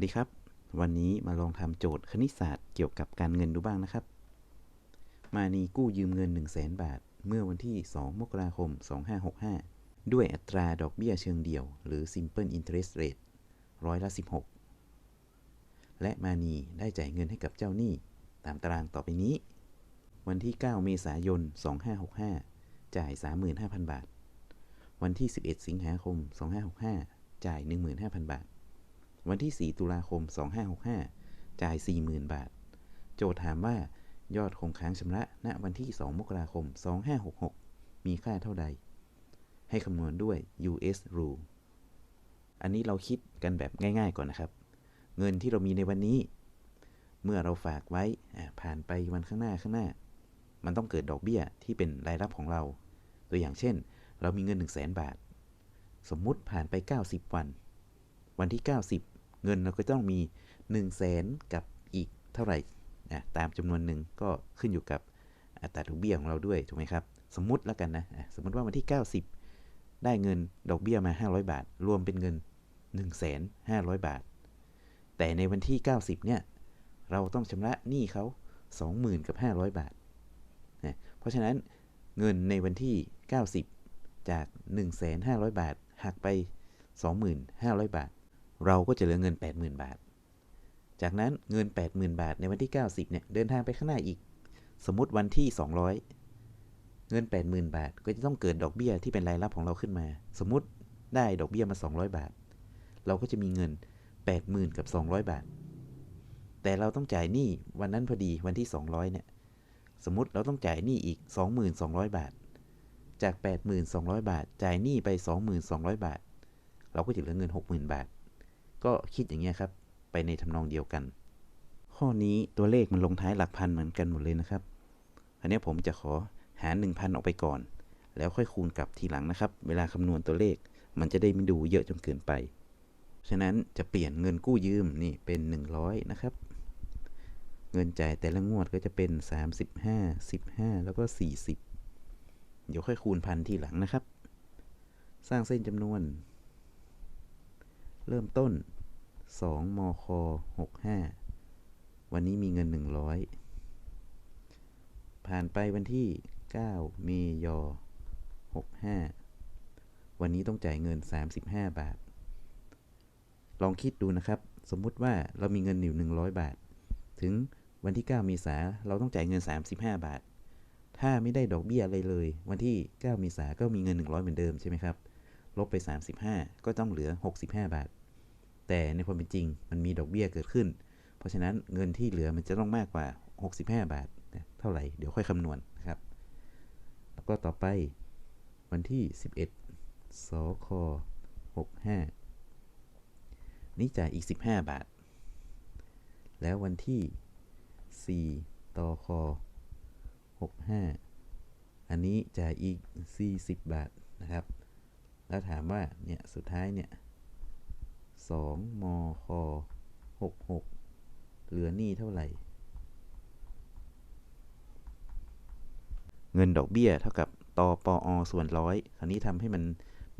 สดีครับ วันนี้มาลองทำโจทย์คณิตศาสตร์เกี่ยวกับการเงินดูบ้างนะครับ มานีกู้ยืมเงิน 1 0 0 0 0แบาท เมื่อวันที่ 2 มกราคม 2565 ด้วยอัตราดอกเบี้ยเชิงเดี่ยว หรือ simple interest rate ร้อยละ 16 และมานีได้จ่ายเงินให้กับเจ้าหนี้ ตามตารางต่อไปนี้ วันที่ 9 เมษายน 2565 จ่าย 35,000 บาท วันที่ 11 สิงหาคม 2565 จ่าย 15,000 บาท วันที่ 4 ตุลาคม 2565 จ่าย 40,000 บาท โจทย์ถามว่ายอดคงค้างชำระณวันที่ 2 มกราคม 2566 มีค่าเท่าใด ให้คำนวณด้วย US rule อันนี้เราคิดกันแบบง่ายๆก่อนนะครับ เงินที่เรามีในวันนี้ เมื่อเราฝากไว้ผ่านไปวันข้างหน้าข้างหน้า มันต้องเกิดดอกเบี้ยที่เป็นรายรับของเรา ตัวอย่างเช่น เรามีเงิน 1 0 0 0 0แบาท สมมุติผ่านไป 90 วัน วันที่ 90 เงินเราก็ต้องมี 1 0 0 0 0แสนกับอีกเท่าไหร่อะตามจำนวนหนึ่งก็ขึ้นอยู่กับอัตราดอกเบี้ยของเราด้วยถูกไหมครับ สมมุติแล้วกันนะสมมติว่าวันที่ 90 ได้เงินดอกเบี้ยมา 500 บาท รวมเป็นเงิน 1 5 0 0 0 บาท แต่ในวันที่ 90 เนี่ยเราต้องชำระหนี้เขา 20,000กับ500 บาทนะเพราะฉะนั้นเงินในวันที่ 90 จาก 1,500บาทหักไป 2,500 บาท เราก็จะเหลือเงิน 80,000 บาท จากนั้นเงิน 80,000 บาทในวันที่ 90 เนี่ย เดินทางไปข้างหน้าอีก สมมติวันที่ 200 เงิน 80,000 บาท ก็จะต้องเกิดดอกเบี้ยที่เป็นรายรับของเราขึ้นมา สมมติได้ดอกเบี้ยมา 200 บาท เราก็จะมีเงิน 80,000 กับ 200 บาท แต่เราต้องจ่ายหนี้วันนั้นพอดีวันที่ 200 เนี่ย สมมติเราต้องจ่ายหนี้อีก 2,200 บาท จาก8,200 บาท จ่ายหนี้ไป2,200 บาท เราก็จะเหลือเงิน 60,000 บาท ก็คิดอย่างเงี้ยครับ ไปในทำนองเดียวกัน ข้อนี้ตัวเลขมันลงท้ายหลักพันเหมือนกันหมดเลยนะครับอันนี้ผมจะขอหาร 1,000 ออกไปก่อน แล้วค่อยคูณกับทีหลังนะครับ เวลาคำนวณตัวเลข มันจะได้ไม่ดูเยอะจนเกินไป ฉะนั้นจะเปลี่ยนเงินกู้ยืมนี่เป็น 100 นะครับ เงินจ่ายแต่ละงวดก็จะเป็น 35 15 แล้วก็ 40 เดี๋ยวค่อยคูณพันทีหลังนะครับ สร้างเส้นจำนวน เริ่มต้น 2 มค 65 วันนี้มีเงิน 100 ผ่านไปวันที่ 9 เมย65 วันนี้ต้องจ่ายเงิน 35 บาท ลองคิดดูนะครับ สมมุติว่าเรามีเงินอยู่ 100 บาท ถึงวันที่ 9 เมษาเราต้องจ่ายเงิน 35 บาท ถ้าไม่ได้ดอกเบี้ยอะไรเลย วันที่ 9 เมษาก็มีเงิน 100 เหมือนเดิมใช่ไหมครับ ลบไป 35 ก็ต้องเหลือ 65 บาท แต่ในความเป็นจริงมันมีดอกเบี้ยเกิดขึ้น เพราะฉะนั้นเงินที่เหลือมันจะต้องมากกว่า 65 บาทนะเท่าไหร่เดี๋ยวค่อยคำนวณนะครับ แล้วก็ต่อไปวันที่ 11 สค 65 นี่จ่ายอีก 15 บาท แล้ววันที่ 4 ตค 65 อันนี้จ่ายอีก 40 บาทนะครับ แล้วถามว่าเนี่ยสุดท้ายเนี่ย 2มค66 เหลือหนี้เท่าไหร่ เงินดอกเบี้ยเท่ากับตปอส่วนร้อยคราวนี้ทำให้มัน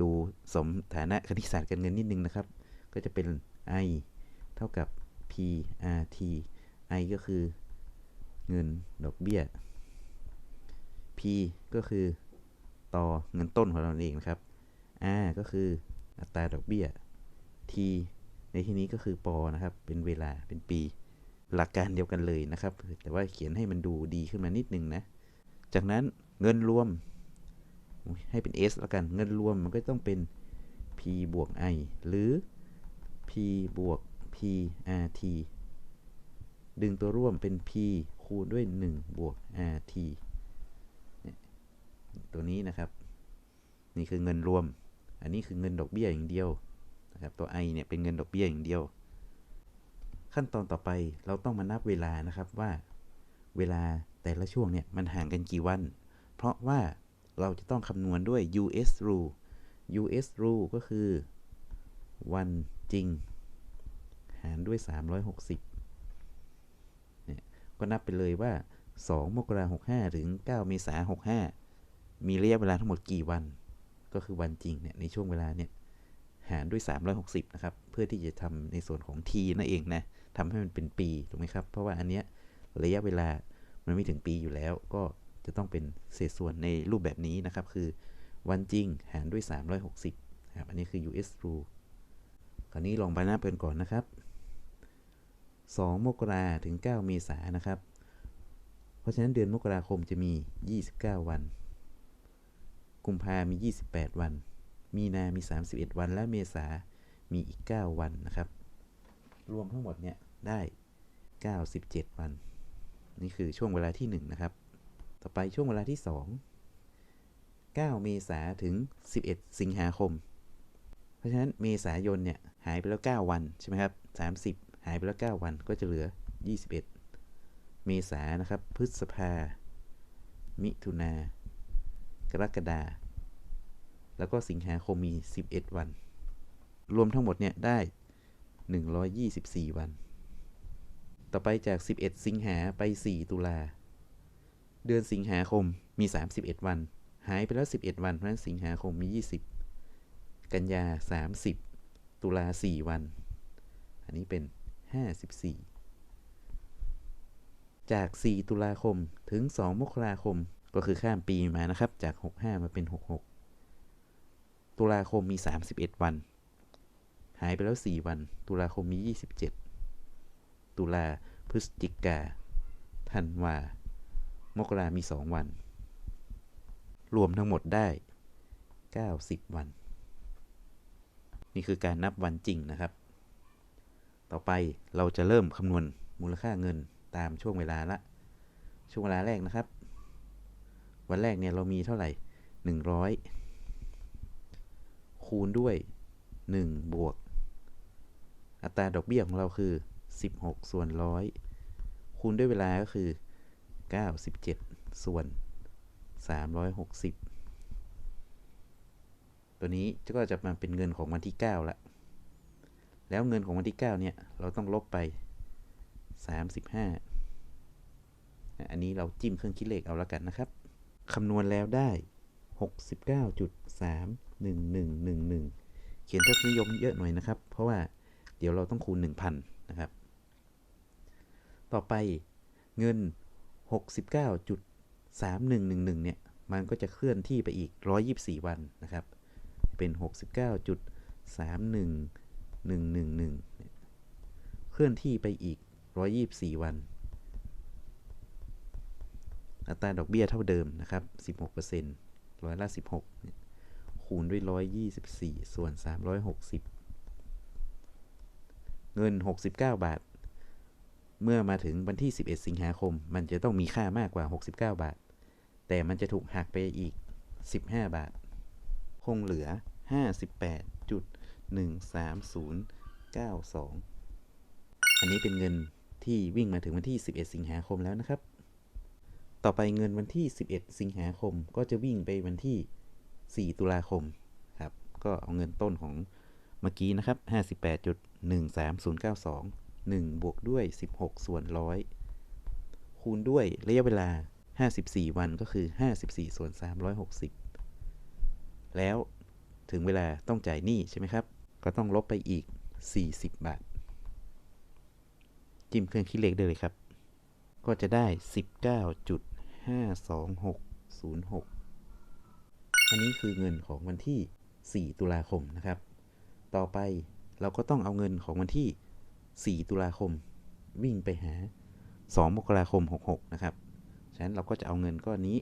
ดูสมฐานะคณิตศาสตร์การเงินนิดนึงนะครับ ก็จะเป็น i เท่ากับ prt i ก็คือเงินดอกเบี้ย p ก็คือต่อเงินต้นของเราเองนะครับ r ก็คืออัตราดอกเบี้ย t ในที่นี้ก็คือปอนะครับ เป็นเวลาเป็นปี หลักการเดียวกันเลยนะครับ แต่ว่าเขียนให้มันดูดีขึ้นมานิดนึงนะ จากนั้นเงินรวม ให้เป็น s แล้วกัน เงินรวมมันก็ต้องเป็น p บวก i หรือ p บวก prt ดึงตัวร่วมเป็น p คูณด้วย 1 บวก rt เนี่ยตัวนี้นะครับ นี่คือเงินรวม อันนี้คือเงินดอกเบี้ยอย่างเดียว นะครับตัว i เนี่ยเป็นเงินดอกเบี้ยอย่างเดียว ขั้นตอนต่อไปเราต้องมานับเวลานะครับว่า เวลาแต่ละช่วงเนี่ยมันห่างกันกี่วัน เพราะว่าเราจะต้องคำนวณด้วย US rule US rule ก็คือ วันจริง หารด้วย 360เนี่ยก็นับไปเลยว่า 2 มกราคม65ถึง 9 เมษายน65มีระยะเวลาทั้งหมดกี่วัน ก็คือวันจริงเนี่ยในช่วงเวลาเนี่ย หารด้วย 360 นะครับ เพื่อที่จะทำในส่วนของ t นั่นเองนะทำให้มันเป็นปีถูกไหมครับ เพราะว่าอันเนี้ยระยะเวลามันไม่ถึงปีอยู่แล้ว ก็จะต้องเป็นเศษส่วนในรูปแบบนี้นะครับ คือวันจริงหารด้วย 360นะครับอันนี้คือ US rule คราวนี้ลองไปหน้าเปินก่อนนะครับ 2 มกราถึง 9 เมษายนนะครับ เพราะฉะนั้นเดือนมกราคมจะมี 29 วัน กุมภามี 28 วัน มีนา มี 31 วัน และเมษา มีอีก 9 วันนะครับ รวมทั้งหมดเนี่ยได้ 97 วัน นี่คือช่วงเวลาที่ 1 นะครับ ต่อไปช่วงเวลาที่ 2 9 เมษาถึง 11 สิงหาคม เพราะฉะนั้นเมษายนเนี่ยหายไปแล้ว 9 วันใช่ไหมครับ 30 หายไปแล้ว 9 วันก็จะเหลือ 21 เมษานะครับ พฤษภา มิถุนากรกฎา แล้วก็สิงหาคมมี 11 วัน รวมทั้งหมดเนี่ยได้ 124 วัน ต่อไปจาก 11 สิงหาไป 4 ตุลา เดือนสิงหาคมมี 31 วัน หายไปแล้ว 11 วัน เพราะฉะนั้นสิงหาคมมี 20 กันยา 30 ตุลา 4 วัน อันนี้เป็น 54 จาก 4 ตุลาคมถึง 2 มกราคม ก็คือข้ามปีมานะครับ จาก 65 มาเป็น 66 ตุลาคมมี 31 วัน หายไปแล้ว 4 วัน ตุลาคมมี 27 ตุลาพฤศจิกาธันวามกรามี 2 วัน รวมทั้งหมดได้ 90 วัน นี่คือการนับวันจริงนะครับ ต่อไปเราจะเริ่มคำนวณมูลค่าเงินตามช่วงเวลาละ ช่วงเวลาแรกนะครับ วันแรกเนี่ยเรามีเท่าไหร่ 100 คูณด้วย 1 บวก อัตราดอกเบี้ยของเราคือ 16 ส่วนร้อยคูณด้วยเวลาก็คือ 97 ส่วน 360 ตัวนี้ก็จะมาเป็นเงินของวันที่ 9 ละ แล้วเงินของวันที่ 9 เนี่ย เราต้องลบไป 35 อันนี้เราจิ้มเครื่องคิดเลขเอาแล้วกันนะครับ คำนวณแล้วได้ 69.31111 เขียนทศนิยมเยอะหน่อยนะครับ เพราะว่าเดี๋ยวเราต้องคูณ 1,000 นะครับ ต่อไปเงิน 69.3111 เนี่ย มันก็จะเคลื่อนที่ไปอีก 124 วันนะครับ เป็น 69.31111 เคลื่อนที่ไปอีก 124 วัน อัตราดอกเบี้ยเท่าเดิมนะครับ 16%ร้อยละ 16เนี่ย คูณด้วย 124 ส่วน 360 เงิน 69 บาท เมื่อมาถึงวันที่ 11 สิงหาคม มันจะต้องมีค่ามากกว่า 69 บาท แต่มันจะถูกหักไปอีก 15 บาท คงเหลือ 58.13092 อันนี้เป็นเงินที่วิ่งมาถึงวันที่ 11 สิงหาคมแล้วนะครับ ต่อไปเงินวันที่ 11 สิงหาคมก็จะวิ่งไปวันที่ 4 ตุลาคมครับ ก็เอาเงินต้นของเมื่อกี้นะครับ 58.13092 1 บวกด้วย 16 ส่วนร้อยคูณด้วยระยะเวลา 54 วันก็คือ 54 ส่วน 360 แล้วถึงเวลาต้องจ่ายหนี้ใช่ไหมครับ ก็ต้องลบไปอีก 40 บาท จิ้มเครื่องคิดเลขได้เลยครับ ก็จะได้ 19.52606 อันนี้คือเงินของวันที่ 4 ตุลาคมนะครับ ต่อไปเราก็ต้องเอาเงินของวันที่ 4 ตุลาคม วิ่งไปหา 2 มกราคม 66 นะครับ ฉะนั้นเราก็จะเอาเงินก้อนนี้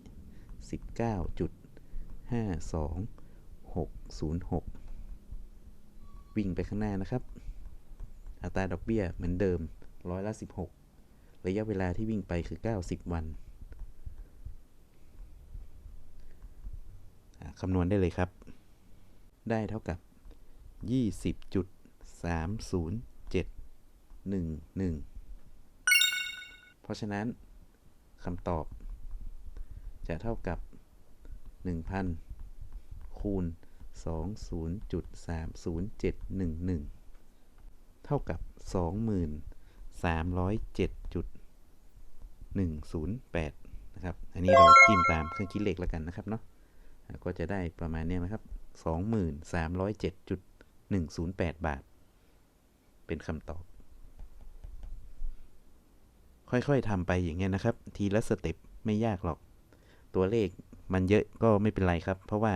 19.52606 วิ่งไปข้างหน้านะครับ อัตราดอกเบี้ยเหมือนเดิมร้อยละ 16 ระยะเวลาที่วิ่งไปคือ 90 วัน คำนวณได้เลยครับ ได้เท่ากับ 20.30711 เพราะฉะนั้นคำตอบ จะเท่ากับ 1,000 คูณ 20.30711 เท่ากับ 2307.108 นะครับ อันนี้เราจิ้มตามเครื่องคิดเลขแล้วกันนะครับเนาะ ก็จะได้ประมาณนี้นะครับ 2307.108 บาท เป็นคำตอบ ค่อยๆทำไปอย่างเงี้ยนะครับ ทีละสเต็ปไม่ยากหรอก ตัวเลขมันเยอะก็ไม่เป็นไรครับ เพราะว่า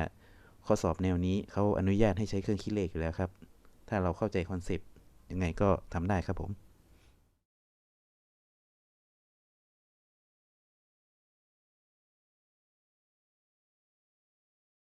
ข้อสอบแนวนี้เขาอนุญาตให้ใช้เครื่องคิดเลขอยู่แล้วครับ ถ้าเราเข้าใจคอนเซปต์ยังไงก็ทำได้ครับผม